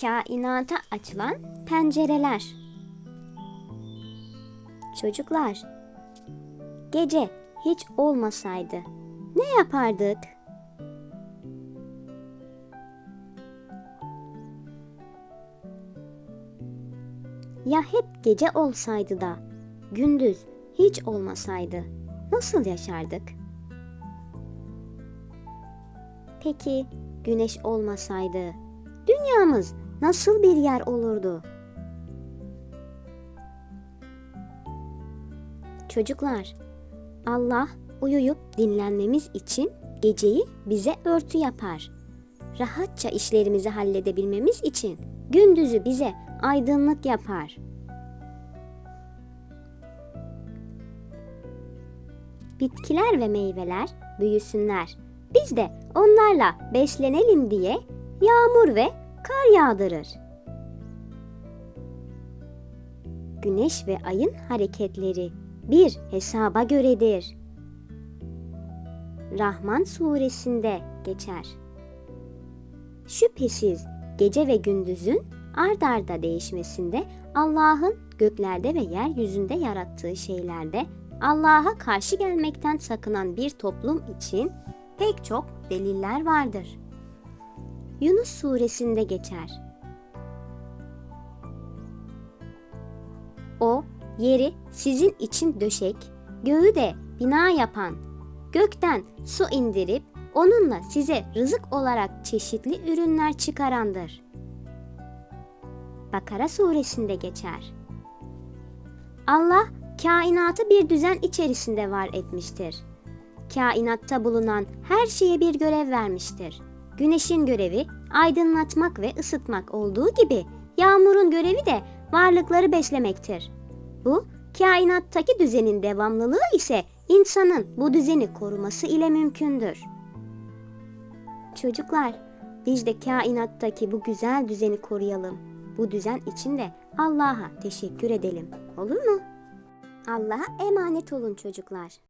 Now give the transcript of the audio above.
Kainata açılan pencereler. Çocuklar, gece hiç olmasaydı ne yapardık? Ya hep gece olsaydı da gündüz hiç olmasaydı nasıl yaşardık? Peki güneş olmasaydı dünyamız nasıl bir yer olurdu? Çocuklar, Allah uyuyup dinlenmemiz için geceyi bize örtü yapar. Rahatça işlerimizi halledebilmemiz için gündüzü bize aydınlık yapar. Bitkiler ve meyveler büyüsünler. Biz de onlarla beslenelim diye yağmur ve kar yağdırır. Güneş ve ayın hareketleri bir hesaba göredir. Rahman suresinde geçer. Şüphesiz gece ve gündüzün ard arda değişmesinde Allah'ın göklerde ve yeryüzünde yarattığı şeylerde Allah'a karşı gelmekten sakınan bir toplum için pek çok deliller vardır. Yunus suresinde geçer. O yeri sizin için döşek, göğü de bina yapan, gökten su indirip onunla size rızık olarak çeşitli ürünler çıkarandır. Bakara suresinde geçer. Allah kainatı bir düzen içerisinde var etmiştir. Kainatta bulunan her şeye bir görev vermiştir. Güneşin görevi aydınlatmak ve ısıtmak olduğu gibi yağmurun görevi de varlıkları beslemektir. Bu kainattaki düzenin devamlılığı ise insanın bu düzeni koruması ile mümkündür. Çocuklar, biz de kainattaki bu güzel düzeni koruyalım. Bu düzen için de Allah'a teşekkür edelim. Olur mu? Allah'a emanet olun çocuklar.